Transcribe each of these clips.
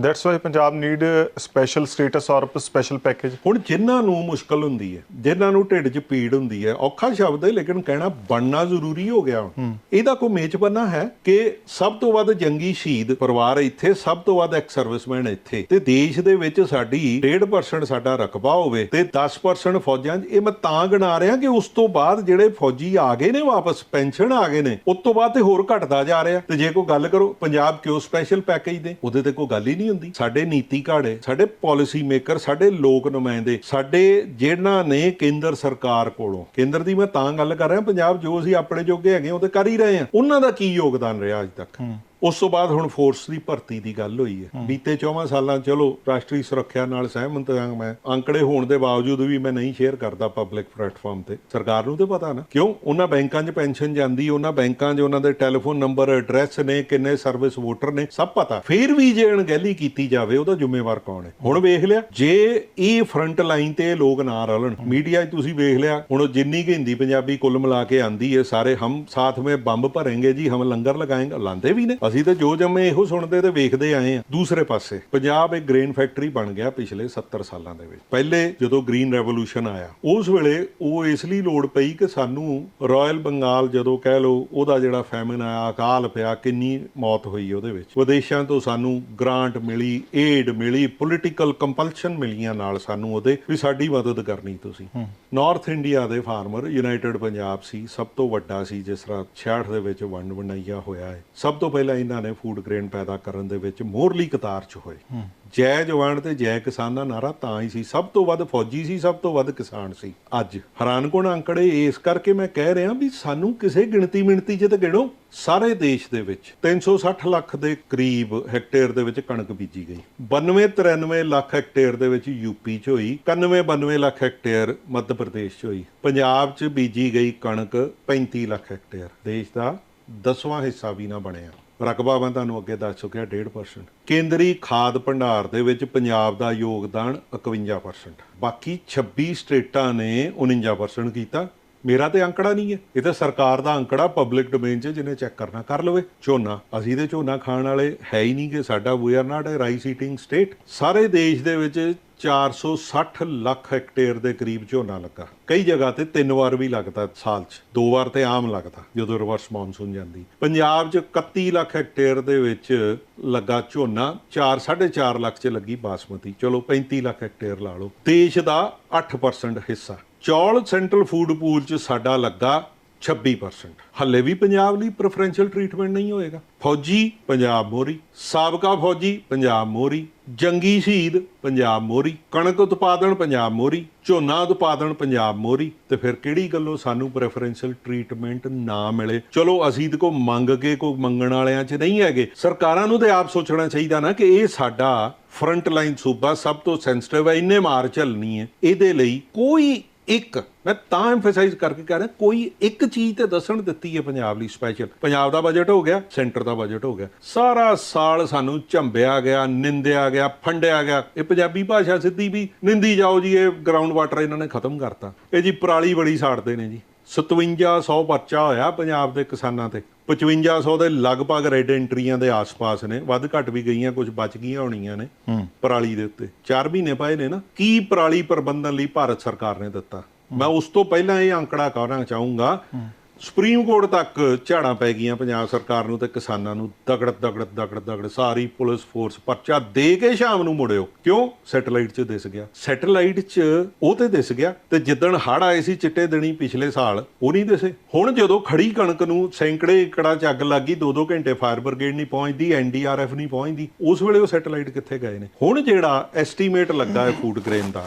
That's why Punjab need special status or special package ਹੁਣ ਜਿਨ੍ਹਾਂ ਨੂੰ ਮੁਸ਼ਕਲ ਹੁੰਦੀ ਹੈ ਜਿਨ੍ਹਾਂ ਨੂੰ ਢਿੱਡ 'ਚ ਪੀੜ ਹੁੰਦੀ ਹੈ ਔਖਾ ਸ਼ਬਦ ਹੈ ਲੇਕਿਨ ਕਹਿਣਾ ਬਣਨਾ ਜ਼ਰੂਰੀ ਹੋ ਗਿਆ। ਇਹਦਾ ਕੋਈ ਮੇਚਬਨਾ ਹੈ ਕਿ ਸਭ ਤੋਂ ਵੱਧ ਜੰਗੀ ਸ਼ਹੀਦ ਪਰਿਵਾਰ ਇੱਥੇ ਸਭ ਤੋਂ ਵੱਧ ਐਕਸ ਸਰਵਿਸਮੈਨ ਇੱਥੇ। ਤੇ ਦੇਸ਼ ਦੇ ਵਿੱਚ ਸਾਡੀ 1.5% ਸਾਡਾ ਰਕਬਾ ਹੋਵੇ ਤੇ 10% ਫੌਜਾਂ 'ਚ ਇਹ ਮੈਂ ਤਾਂ ਗਿਣਾ ਰਿਹਾ ਕਿ ਉਸ ਤੋਂ ਬਾਅਦ ਜਿਹੜੇ ਫੌਜੀ ਆ ਗਏ ਨੇ ਵਾਪਸ ਪੈਨਸ਼ਨ ਆ ਗਏ ਨੇ ਉਸ ਤੋਂ ਬਾਅਦ ਤੇ ਹੋਰ ਘਟਦਾ ਜਾ ਰਿਹਾ। ਤੇ ਜੇ ਕੋਈ ਗੱਲ ਕਰੋ ਪੰਜਾਬ ਕਿਉਂ ਸਪੈਸ਼ਲ ਪੈਕੇਜ ਦੇ ਉਹਦੇ ਤੇ ਕੋਈ ਗੱਲ ਹੀ ਨਹੀਂ ਹੁੰਦੀ। ਸਾਡੇ ਨੀਤੀ ਘਾੜੇ ਸਾਡੇ ਪਾਲਿਸੀ ਮੇਕਰ ਸਾਡੇ ਲੋਕ ਨੁਮਾਇੰਦੇ ਸਾਡੇ ਜਿਹਨਾਂ ਨੇ ਕੇਂਦਰ ਸਰਕਾਰ ਕੋਲੋਂ ਕੇਂਦਰ ਦੀ ਮੈਂ ਤਾਂ ਗੱਲ ਕਰ ਰਿਹਾ ਪੰਜਾਬ ਜੋ ਅਸੀਂ ਆਪਣੇ ਜੋਗੇ ਹੈਗੇ ਉਹ ਤੇ ਕਰ ਹੀ ਰਹੇ ਹਾਂ ਉਹਨਾਂ ਦਾ ਕੀ ਯੋਗਦਾਨ ਰਿਹਾ ਅੱਜ ਤੱਕ? ਉਸ ਤੋਂ ਬਾਅਦ ਹੁਣ ਫੋਰਸ ਦੀ ਭਰਤੀ ਦੀ ਗੱਲ ਹੋਈ ਹੈ। ਬੀਤੇ 14 ਸਾਲਾਂ ਚਲੋ ਰਾਸ਼ਟਰੀ ਸੁਰੱਖਿਆ ਨਾਲ ਸਹਿਮਤ ਹਾਂ ਮੈਂ। ਅੰਕੜੇ ਹੋਣ ਦੇ ਬਾਵਜੂਦ ਵੀ ਮੈਂ ਨਹੀਂ ਸ਼ੇਅਰ ਕਰਦਾ ਪਬਲਿਕ ਪਲੇਟਫਾਰਮ ਤੇ। ਸਰਕਾਰ ਨੂੰ ਤੇ ਪਤਾ ਨਾ। ਕਿਉਂ? ਉਹਨਾਂ ਬੈਂਕਾਂ 'ਚ ਪੈਨਸ਼ਨ ਜਾਂਦੀ ਉਹਨਾਂ ਬੈਂਕਾਂ 'ਚ ਉਹਨਾਂ ਦੇ ਟੈਲੀਫੋਨ ਨੰਬਰ ਐਡਰੈਸ ਨੇ ਕਿੰਨੇ ਸਰਵਿਸ ਵੋਟਰ ਨੇ ਸਭ ਪਤਾ। ਫਿਰ ਵੀ ਜੇ ਅਣਗਹਿਲੀ ਕੀਤੀ ਜਾਵੇ ਉਹਦਾ ਜ਼ਿੰਮੇਵਾਰ ਕੌਣ ਹੈ? ਹੁਣ ਵੇਖ ਲਿਆ ਜੇ ਇਹ ਫਰੰਟ ਲਾਈਨ ਤੇ ਲੋਕ ਨਾ ਰਲਣ ਮੀਡੀਆ 'ਚ ਤੁਸੀਂ ਵੇਖ ਲਿਆ ਹੁਣ ਜਿੰਨੀ ਕਿ ਹਿੰਦੀ ਪੰਜਾਬੀ ਕੁੱਲ ਮਿਲਾ ਕੇ ਆਂਦੀ ਹੈ ਸਾਰੇ ਹਮ ਸਾਥ ਮੇਂ ਬੰਬ ਭरेंगे ਜੀ ਹਮ ਲੰਗਰ ਲਗਾਏਂਗੇ ਲਾਂਦੇ ਵੀ ਨੇ। ਅਸੀਂ ਤੇ ਜੋ ਜੰਮੇ ਇਹੋ ਸੁਣਦੇ ਤੇ ਵੇਖਦੇ ਆਏ ਆ। ਦੂਸਰੇ ਪਾਸੇ ਪੰਜਾਬ ਇੱਕ ਗ੍ਰੇਨ ਫੈਕਟਰੀ ਬਣ ਗਿਆ ਪਿਛਲੇ 70 ਸਾਲਾਂ ਦੇ ਵਿੱਚ। ਪਹਿਲੇ ਜਦੋਂ ਗ੍ਰੀਨ ਰੈਵੋਲੂਸ਼ਨ ਆਇਆ ਉਸ ਵੇਲੇ ਉਹ ਇਸ ਲਈ ਲੋੜ ਪਈ ਕਿ ਸਾਨੂੰ ਰਾਇਲ ਬੰਗਾਲ ਜਦੋਂ ਕਹਿ ਲਓ ਉਹਦਾ ਜਿਹੜਾ ਫੈਮਿਨ ਆਇਆ ਅਕਾਲ ਪਿਆ ਕਿੰਨੀ ਮੌਤ ਹੋਈ ਉਹਦੇ ਵਿੱਚ। ਵਿਦੇਸ਼ਾਂ ਤੋਂ ਸਾਨੂੰ ਗ੍ਰਾਂਟ ਮਿਲੀ ਏਡ ਮਿਲੀ ਪੋਲੀਟੀਕਲ ਕੰਪਲਸ਼ਨ ਮਿਲੀਆਂ ਨਾਲ ਸਾਨੂੰ ਉਹਦੇ ਵੀ ਸਾਡੀ ਮਦਦ ਕਰਨੀ ਤੁਸੀਂ। ਨਾਰਥ ਇੰਡੀਆ ਦੇ ਫਾਰਮਰ ਯੂਨਾਈਟਿਡ ਪੰਜਾਬ ਸੀ ਸਭ ਤੋਂ ਵੱਡਾ ਸੀ ਜਿਸ ਤਰ੍ਹਾਂ 66 ਦੇ ਵਿੱਚ ਵੰਡ ਵੰਡਾਈਆ ਹੋਇਆ ਹੈ। ਸਭ ਤੋਂ ਪਹਿਲਾਂ ਇਹਨਾਂ ਨੇ ਫੂਡ ਗ੍ਰੇਨ ਪੈਦਾ ਕਰਨ ਦੇ ਵਿੱਚ ਮੋਹਰਲੀ ਕਤਾਰ 'ਚ ਹੋਏ। ਜੈ ਜਵਾਨ ਤੇ ਜੈ ਕਿਸਾਨ ਦਾ ਨਾਰਾ ਤਾਂ ਹੀ ਸੀ। ਸਭ ਤੋਂ ਵੱਧ ਫੌਜੀ ਸੀ, ਸਭ ਤੋਂ ਵੱਧ ਕਿਸਾਨ ਸੀ। ਅੱਜ ਹੈਰਾਨਕੁਨ ਅੰਕੜੇ ਇਸ ਕਰਕੇ ਮੈਂ ਕਹਿ ਰਿਹਾ ਵੀ ਸਾਨੂੰ ਕਿਸੇ ਗਿਣਤੀ ਮਿਣਤੀ 'ਚ ਤੇ ਗਿਣੋ। ਸਾਰੇ ਦੇਸ਼ ਦੇ ਵਿੱਚ 360 ਲੱਖ ਦੇ ਕਰੀਬ ਹੈਕਟੇਅਰ ਦੇ ਵਿੱਚ ਕਣਕ ਬੀਜੀ ਗਈ। 92 93 ਲੱਖ ਹੈਕਟੇਅਰ ਦੇ ਵਿੱਚ ਯੂਪੀ 'ਚ ਹੋਈ। 91 92 ਲੱਖ ਹੈਕਟੇਅਰ ਮੱਧ ਪ੍ਰਦੇਸ਼ 'ਚ ਹੋਈ। ਪੰਜਾਬ 'ਚ ਬੀਜੀ ਗਈ ਕਣਕ 35 ਲੱਖ ਹੈਕਟੇਅਰ ਦੇਸ਼ ਦਾ ਦਸਵਾਂ ਹਿੱਸਾ ਵੀ ਨਾ ਬਣਿਆ। ਰਕਬਾ ਮੈਂ ਤੁਹਾਨੂੰ ਅੱਗੇ ਦੱਸ ਚੁੱਕਿਆ 1.5% ਕੇਂਦਰੀ ਖਾਦ ਭੰਡਾਰ ਦੇ ਵਿੱਚ ਪੰਜਾਬ ਦਾ ਯੋਗਦਾਨ 51% ਬਾਕੀ 26 ਸਟੇਟਾਂ ਨੇ 49% ਕੀਤਾ। ਮੇਰਾ ਤੇ ਅੰਕੜਾ ਨਹੀਂ ਹੈ। ਇਹ ਤਾਂ ਸਰਕਾਰ ਦਾ ਅੰਕੜਾ ਪਬਲਿਕ ਡੋਮੇਨ 'ਚ ਜਿਹਨੇ ਚੈੱਕ ਕਰਨਾ, ਕਰ ਲਵੇ। ਝੋਨਾ, ਅਸੀਂ ਤੇ ਝੋਨਾ ਖਾਣ ਵਾਲੇ ਹੈ ਹੀ ਨਹੀਂ ਕਿ ਸਾਡਾ we are not a rice eating state ਸਾਰੇ ਦੇਸ਼ ਦੇ ਵਿੱਚ 460 ਲੱਖ ਹੈਕਟੇਅਰ ਦੇ ਕਰੀਬ ਝੋਨਾ ਲੱਗਾ। ਕਈ ਜਗ੍ਹਾ ਤੇ ਤਿੰਨ ਵਾਰ ਵੀ ਲੱਗਦਾ ਸਾਲ 'ਚ। ਦੋ ਵਾਰ ਤੇ ਆਮ ਲੱਗਦਾ, ਜਦੋਂ ਰਿਵਰਸ ਮੌਨਸੂਨ ਜਾਂਦੀ। ਪੰਜਾਬ 'ਚ 31 ਲੱਖ ਹੈਕਟੇਅਰ ਦੇ ਵਿੱਚ ਲੱਗਾ ਝੋਨਾ 4 4.5 ਲੱਖ 'ਚ ਲੱਗੀ ਬਾਸਮਤੀ। ਚਲੋ 35 ਲੱਖ ਹੈਕਟੇਅਰ ਲਾ ਲਓ। ਦੇਸ਼ ਦਾ 8% ਹਿੱਸਾ। ਚੌਲ ਸੈਂਟਰਲ ਫੂਡ ਪੂਲ 'ਚ ਸਾਡਾ ਲੱਗਾ 26% ਹੱਲੇ ਵੀ ਪੰਜਾਬ ਲਈ ਪ੍ਰੈਫਰੈਂਸ਼ੀਅਲ ਟ੍ਰੀਟਮੈਂਟ ਨਹੀਂ ਹੋਏਗਾ। ਫੌਜੀ, ਪੰਜਾਬ ਮੋਰੀ। ਸਾਬਕਾ ਫੌਜੀ, ਪੰਜਾਬ ਮੋਰੀ। ਜੰਗੀ ਸ਼ਹੀਦ, ਪੰਜਾਬ ਮੋਰੀ। ਕਣਕ ਉਤਪਾਦਨ, ਪੰਜਾਬ ਮੋਰੀ। ਝੋਨਾ ਉਤਪਾਦਨ, ਪੰਜਾਬ ਮੋਰੀ। ਤੇ ਫਿਰ ਕਿਹੜੀ ਗੱਲੋਂ ਸਾਨੂੰ ਪ੍ਰੈਫਰੈਂਸ਼ੀਅਲ ਟ੍ਰੀਟਮੈਂਟ ਨਾ ਮਿਲੇ? ਚਲੋ, ਅਸੀਂ ਤੇ ਕੋ ਮੰਗ ਕੇ ਕੋ ਮੰਗਣ ਵਾਲਿਆਂ 'ਚ ਨਹੀਂ ਹੈਗੇ। ਸਰਕਾਰਾਂ ਨੂੰ ਤੇ ਆਪ ਸੋਚਣਾ ਚਾਹੀਦਾ ਨਾ ਕਿ ਇਹ ਸਾਡਾ ਫਰੰਟ ਲਾਈਨ ਸੂਬਾ ਸਭ ਤੋਂ ਸੈਂਸਿਟਿਵ ਹੈ। ਇੰਨੇ ਮਾਰ ਝੱਲਣੀ ਹੈ। ਇਹਦੇ ਲਈ ਕੋਈ ਇੱਕ, ਮੈਂ ਤਾਂ ਐਮਫਸਾਈਜ਼ ਕਰਕੇ ਕਹਿ ਰਿਹਾ, ਕੋਈ ਇੱਕ ਚੀਜ਼ ਤੇ ਦੱਸਣ ਦਿੱਤੀ ਹੈ ਪੰਜਾਬ ਲਈ ਸਪੈਸ਼ਲ ਪੰਜਾਬ ਦਾ ਬਜਟ ਹੋ ਗਿਆ ਸੈਂਟਰ ਦਾ ਬਜਟ ਹੋ ਗਿਆ। ਸਾਰਾ ਸਾਲ ਸਾਨੂੰ ਝੰਬਿਆ ਗਿਆ, ਨਿੰਦਿਆ ਗਿਆ, ਫੰਡਿਆ ਗਿਆ। ਇਹ ਪੰਜਾਬੀ ਭਾਸ਼ਾ ਸਿੱਧੀ ਵੀ, ਨਿੰਦੀ ਜਾਓ ਜੀ, ਇਹ ਗਰਾਊਂਡ ਵਾਟਰ ਇਹਨਾਂ ਨੇ ਖਤਮ ਕਰਤਾ। ਇਹ ਜੀ ਪਰਾਲੀ ਬੜੀ ਸਾੜਦੇ ਨੇ ਜੀ। 5700 ਪਰਚਾ ਹੋਇਆ ਪੰਜਾਬ ਦੇ ਕਿਸਾਨਾਂ ਤੇ। 5500 ਦੇ ਲਗਭਗ ਰੈੱਡ ਐਂਟਰੀਆਂ ਦੇ ਆਸ-ਪਾਸ ਨੇ। ਵੱਧ ਘੱਟ ਵੀ ਗਈਆਂ ਕੁਝ ਬਚ ਗਈਆਂ ਹੋਣੀਆਂ ਨੇ ਪਰਾਲੀ ਦੇ ਉੱਤੇ। 4 ਮਹੀਨੇ ਪਏ ਨੇ ਨਾ। ਕੀ ਪਰਾਲੀ ਪ੍ਰਬੰਧਨ ਲਈ ਭਾਰਤ ਸਰਕਾਰ ਨੇ ਦਿੱਤਾ? ਮੈਂ ਉਸ ਤੋਂ ਪਹਿਲਾਂ ਇਹ ਅੰਕੜਾ ਕਹਿਣਾ ਚਾਹੂੰਗਾ ਸੁਪਰੀਮ ਕੋਰਟ ਤੱਕ ਝਾੜਾਂ ਪੈ ਗਈਆਂ ਪੰਜਾਬ ਸਰਕਾਰ ਨੂੰ ਤੇ ਕਿਸਾਨਾਂ ਨੂੰ ਦਗੜ ਦਗੜ ਦਗੜ ਦਗੜ ਸਾਰੀ ਪੁਲਿਸ ਫੋਰਸ ਪਰਚਾ ਦੇ ਕੇ ਸ਼ਾਮ ਨੂੰ ਮੁੜਿਓ। ਕਿਉਂ? ਸੈਟੇਲਾਈਟ 'ਚ ਦਿਸ ਗਿਆ। ਸੈਟੇਲਾਈਟ 'ਚ ਉਹ ਤੇ ਦਿਸ ਗਿਆ ਤੇ ਜਿੱਦਣ ਹੜ੍ਹ ਆਏ ਸੀ ਚਿੱਟੇ ਦਿਨੀ ਪਿਛਲੇ ਸਾਲ, ਉਹ ਨਹੀਂ ਦਿਸੇ। ਹੁਣ ਜਦੋਂ ਖੜੀ ਕਣਕ ਨੂੰ ਸੈਂਕੜੇ ਏਕੜਾਂ 'ਚ ਅੱਗ ਲੱਗੀ 2-2 ਘੰਟੇ ਫਾਇਰ ਬ੍ਰਿਗੇਡ ਨਹੀਂ ਪਹੁੰਚਦੀ ਐਨਡੀਆਰਐਫ ਨਹੀਂ ਪਹੁੰਚਦੀ, ਉਸ ਵੇਲੇ ਉਹ ਸੈਟੇਲਾਈਟ ਕਿੱਥੇ ਗਏ ਨੇ? ਹੁਣ ਜਿਹੜਾ ਐਸਟੀਮੇਟ ਲੱਗਾ ਹੈ ਫੂਡ ਗ੍ਰੇਨ ਦਾ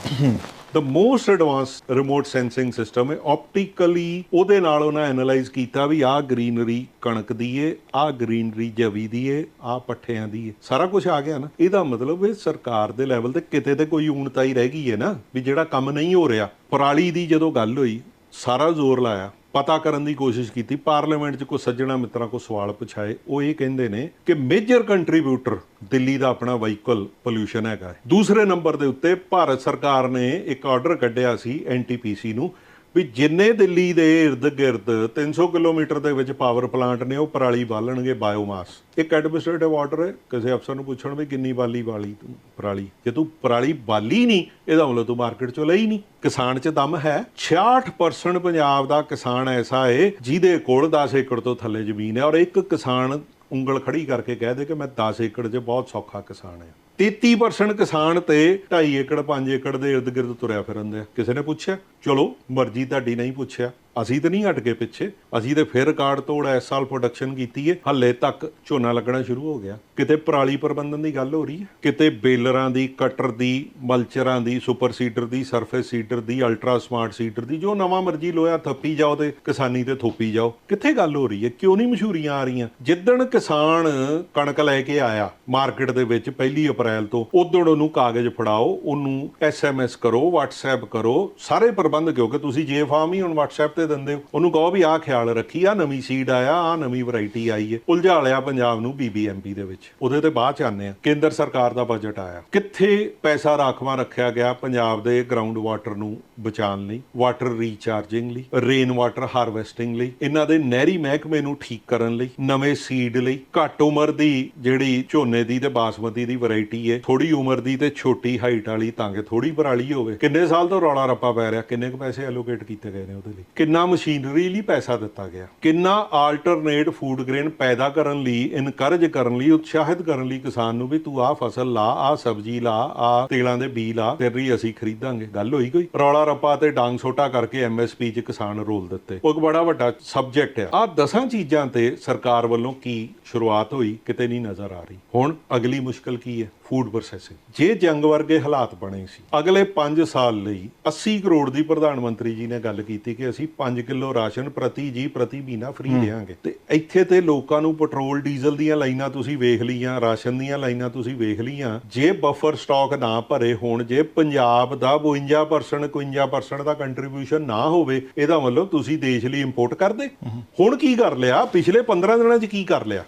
the most advanced remote sensing system ਹੈ। ਆਪਟੀਕਲੀ ਉਹਦੇ ਨਾਲ ਉਹਨਾਂ ਐਨਾਲਾਈਜ਼ ਕੀਤਾ ਵੀ ਆਹ ਗ੍ਰੀਨਰੀ ਕਣਕ ਦੀ ਏ ਆਹ ਗ੍ਰੀਨਰੀ ਜਵੀ ਦੀ ਏ ਆਹ ਪੱਠਿਆਂ ਦੀ ਏ ਸਾਰਾ ਕੁਝ ਆ ਗਿਆ ਨਾ। ਇਹਦਾ ਮਤਲਬ ਇਹ ਸਰਕਾਰ ਦੇ ਲੈਵਲ ਤੇ ਕਿਤੇ ਤੇ ਕੋਈ ਊਣਤਾਈ ਰਹਿ ਗਈ ਹੈ ਨਾ, ਵੀ ਜਿਹੜਾ ਕੰਮ ਨਹੀਂ ਹੋ ਰਿਹਾ। ਪਰਾਲੀ ਦੀ ਜਦੋਂ ਗੱਲ ਹੋਈ ਸਾਰਾ ਜ਼ੋਰ ਲਾਇਆ। ਪਤਾ ਕਰਨ ਦੀ ਕੋਸ਼ਿਸ਼ ਕੀਤੀ। ਪਾਰਲੀਮੈਂਟ 'ਚ ਕੋਈ ਸੱਜਣਾ ਮਿੱਤਰਾਂ ਕੋ ਸਵਾਲ ਪੁੱਛਾਏ। ਉਹ ਇਹ ਕਹਿੰਦੇ ਨੇ ਕਿ ਮੇਜਰ ਕੰਟਰੀਬਿਊਟਰ ਦਿੱਲੀ ਦਾ ਆਪਣਾ ਵਹੀਕਲ ਪੋਲੂਸ਼ਨ ਹੈਗਾ। ਦੂਸਰੇ ਨੰਬਰ ਦੇ ਉੱਤੇ ਭਾਰਤ ਸਰਕਾਰ ਨੇ ਇੱਕ ਆਰਡਰ ਕੱਢਿਆ ਸੀ ਐਨਟੀਪੀਸੀ ਨੂੰ। ਵੀ ਜਿੰਨੇ ਦਿੱਲੀ ਦੇ ਇਰਦ-ਗਿਰਦ 300 ਕਿਲੋਮੀਟਰ ਦੇ ਵਿੱਚ ਪਾਵਰ ਪਲਾਂਟ ਨੇ, ਉਹ ਪਰਾਲੀ ਬਾਲਣਗੇ ਬਾਇਓਮਾਸ ਇੱਕ ਐਡਮਿਨਿਸਟ੍ਰੇਟਿਵ ਆਰਡਰ ਹੈ, ਕਿਸੇ ਅਫਸਰ ਨੂੰ ਪੁੱਛਣ ਵੀ ਕਿੰਨੀ ਬਾਲੀ ਬਾਲੀ ਤੂੰ ਪਰਾਲੀ। ਜੇ ਤੂੰ ਪਰਾਲੀ ਬਾਲੀ ਨਹੀਂ, ਇਹਦਾ ਮਤਲਬ ਤੂੰ ਮਾਰਕੀਟ ਚੋਂ ਲਈ ਨਹੀਂ। ਕਿਸਾਨ 'ਚ ਦਮ ਹੈ। 66% ਪੰਜਾਬ ਦਾ ਕਿਸਾਨ ਐਸਾ ਏ, ਜਿਹਦੇ ਕੋਲ 10 ਏਕੜ ਤੋਂ ਥੱਲੇ ਜ਼ਮੀਨ ਹੈ ਔਰ ਇੱਕ ਕਿਸਾਨ ਉਂਗਲ ਖੜੀ ਕਰਕੇ ਕਹਿ ਦੇ ਕਿ ਮੈਂ 10 ਏਕੜ 'ਚ ਬਹੁਤ ਸੌਖਾ ਕਿਸਾਨ ਹਾਂ। 33% ਕਿਸਾਨ ਤੇ 2.5 ਏਕੜ 5 ਏਕੜ ਦੇ ਇਰਦ ਗਿਰਦ ਤੁਰਿਆ ਫਿਰਦੇ ਆ। ਕਿਸੇ ਨੇ ਪੁੱਛਿਆ? ਚਲੋ, ਮਰਜ਼ੀ ਤੁਹਾਡੀ ਨਹੀਂ ਪੁੱਛਿਆ। ਅਸੀਂ ਤਾਂ ਨਹੀਂ ਹਟ ਕੇ ਪਿੱਛੇ। ਅਸੀਂ ਤੇ ਫਿਰ ਰਿਕਾਰਡ ਤੋੜ ਇਸ ਸਾਲ ਪ੍ਰੋਡਕਸ਼ਨ ਕੀਤੀ ਹੈ ਹੱਲੇ ਤੱਕ ਝੋਨਾ ਲੱਗਣਾ ਸ਼ੁਰੂ ਹੋ ਗਿਆ। ਕਿਤੇ ਪਰਾਲੀ ਪ੍ਰਬੰਧਨ ਦੀ ਗੱਲ ਹੋ ਰਹੀ ਹੈ? ਕਿਤੇ ਬੇਲਰਾਂ ਦੀ, ਕਟਰ ਦੀ, ਮਲਚਰਾਂ ਦੀ, ਸੁਪਰ ਸੀਡਰ ਦੀ, ਸਰਫੇਸ ਸੀਡਰ ਦੀ ਅਲਟਰਾ ਸਮਾਰਟ ਸੀਡਰ ਦੀ, ਜੋ ਨਵਾਂ ਮਰਜ਼ੀ ਲੋਇਆ ਥੱਪੀ ਜਾਓ ਤੇ ਕਿਸਾਨੀ ਤੇ ਥੋਪੀ ਜਾਓ। ਕਿੱਥੇ ਗੱਲ ਹੋ ਰਹੀ ਹੈ? ਕਿਉਂ ਨਹੀਂ ਮਸ਼ਹੂਰੀਆਂ ਆ ਰਹੀਆਂ? ਜਿੱਦਣ ਕਿਸਾਨ ਕਣਕ ਲੈ ਕੇ ਆਇਆ ਮਾਰਕੀਟ ਦੇ ਵਿੱਚ ਪਹਿਲੀ ਅਪ੍ਰੈਲ ਤੋਂ ਉਦੋਂ ਉਹਨੂੰ ਕਾਗਜ਼ ਫੜਾਓ, ਉਹਨੂੰ ਐਸਐਮਐਸ ਕਰੋ, WhatsApp ਕਰੋ, ਸਾਰੇ ਪ੍ਰਬੰਧ, ਕਿਉਂਕਿ ਤੁਸੀਂ ਜੇ ਫਾਰਮ ਹੀ ਹੁਣ WhatsApp ਤੇ ਦਿੰਦੇ ਹੋ। ਉਹਨੂੰ ਕਹੋ ਵੀ ਆਹ ਖਿਆਲ ਰੱਖੀ ਆ ਨਵੀਂ ਸੀਡ ਆਇਆ ਆ ਨਵੀਂ ਵੈਰਾਈਟੀ ਆਈ ਹੈ। ਉਲਝਾ ਲਿਆ ਪੰਜਾਬ ਨੂੰ BBMP ਦੇ ਵਿੱਚ। ਉਹਦੇ ਤੇ ਬਾਅਦ ਚ ਆਨੇ ਆ ਕੇਂਦਰ ਸਰਕਾਰ ਦਾ ਬਜਟ ਆਇਆ। ਕਿੱਥੇ ਪੈਸਾ ਰਾਖਵਾਂ ਰੱਖਿਆ ਗਿਆ ਪੰਜਾਬ ਦੇ ਗਰਾਊਂਡ ਵਾਟਰ ਨੂੰ ਬਚਾਉਣ ਲਈ? ਵਾਟਰ ਰੀਚਾਰਜਿੰਗ ਲਈ ਰੇਨ ਵਾਟਰ ਹਾਰਵੈਸਟਿੰਗ ਲਈ, ਇਹਨਾਂ ਦੇ ਨਹਿਰੀ ਮਹਿਕਮੇ ਨੂੰ ਠੀਕ ਕਰਨ ਲਈ, ਨਵੇਂ ਸੀਡ ਲਈ। ਘੱਟ ਉਮਰ ਦੀ ਜਿਹੜੀ ਝੋਨੇ ਦੀ ਤੇ ਬਾਸਮਤੀ ਦੀ ਵੈਰਾਈਟੀ ਹੈ ਥੋੜੀ ਉਮਰ ਦੀ ਤੇ ਛੋਟੀ ਹਾਈਟ ਵਾਲੀ ਤਾਂ ਕਿ ਥੋੜੀ ਪਰਾਲੀ ਹੋਵੇ। ਕਿੰਨੇ ਸਾਲ ਤੋਂ ਰੌਲਾ ਰੱਪਾ ਪੈ ਰਿਹਾ? ਕਿੰਨੇ ਕੁ ਪੈਸੇ ਐਲੋਕੇਟ ਕੀਤੇ ਗਏ ਨੇ ਉਹਦੇ ਲਈ? ਕਿੰਨਾ ਮਸ਼ੀਨਰੀ ਲਈ ਪੈਸਾ ਦਿੱਤਾ ਗਿਆ? ਕਿੰਨਾ ਆਲਟਰਨੇਟ ਫੂਡ ਗ੍ਰੇਨ ਪੈਦਾ ਕਰਨ ਲਈ ਇਨਕਰੇਜ ਕਰਨ ਲਈ, ਉਤਸ਼ਾਹਿਤ ਕਰਨ ਲਈ ਕਿਸਾਨ ਨੂੰ ਵੀ ਤੂੰ ਆਹ ਫਸਲ ਲਾ, ਆਹ ਸਬਜ਼ੀ ਲਾ, ਆਹ ਤੇਲਾਂ ਦੇ ਬੀ ਲਾ ਤੇਰੇ ਅਸੀਂ ਖਰੀਦਾਂਗੇ। ਗੱਲ ਹੋਈ ਕੋਈ? ਰੌਲਾ ਰੱਪਾ ਤੇ ਡਾਂਗ ਛੋਟਾ ਕਰਕੇ ਐਮਐਸਪੀ ਚ ਕਿਸਾਨ ਰੋਲ ਦਿੱਤੇ। ਉਹ ਇੱਕ ਬੜਾ ਵੱਡਾ ਸਬਜੈਕਟ ਹੈ ਆਹ ਦਸਾਂ ਚੀਜ਼ਾਂ ਤੇ ਸਰਕਾਰ ਵੱਲੋਂ ਕੀ ਸ਼ੁਰੂਆਤ ਹੋਈ ਕਿਤੇ ਨਹੀਂ ਨਜ਼ਰ ਆ ਰਹੀ। ਹੁਣ ਅਗਲੀ ਮੁਸ਼ਕਲ ਕੀ ਹੈ? ਫੂਡ ਪ੍ਰੋਸੈਸਿੰਗ ਜੇ ਜੰਗ ਵਰਗੇ ਹਾਲਾਤ ਬਣੇ ਸੀ ਅਗਲੇ 5 ਸਾਲ ਲਈ 80 ਕਰੋੜ ਦੀ ਪ੍ਰਧਾਨ ਮੰਤਰੀ ਜੀ ਨੇ ਗੱਲ ਕੀਤੀ ਕਿ ਅਸੀਂ 5 ਕਿਲੋ ਰਾਸ਼ਨ ਪ੍ਰਤੀ ਜੀ ਪ੍ਰਤੀ ਮਹੀਨਾ ਫ੍ਰੀ ਦੇਵਾਂਗੇ। ਤੇ ਇੱਥੇ ਤੇ ਲੋਕਾਂ ਨੂੰ ਪੈਟਰੋਲ ਡੀਜ਼ਲ ਦੀਆਂ ਲਾਈਨਾਂ ਤੁਸੀਂ ਵੇਖ ਲਈਆਂ ਰਾਸ਼ਨ ਦੀਆਂ ਲਾਈਨਾਂ ਤੁਸੀਂ ਵੇਖ ਲਈਆਂ। ਜੇ ਬਫਰ ਸਟਾਕ ਨਾ ਭਰੇ ਹੋਣ ਜੇ ਪੰਜਾਬ ਦਾ 52% 51% ਦਾ ਕੰਟਰੀਬਿਊਸ਼ਨ ਨਾ ਹੋਵੇ ਇਹਦਾ ਮਤਲਬ ਤੁਸੀਂ ਦੇਸ਼ ਲਈ ਇੰਪੋਰਟ ਕਰਦੇ। ਹੁਣ ਕੀ ਕਰ ਲਿਆ? ਪਿਛਲੇ 15 ਦਿਨਾਂ 'ਚ ਕੀ ਕਰ ਲਿਆ?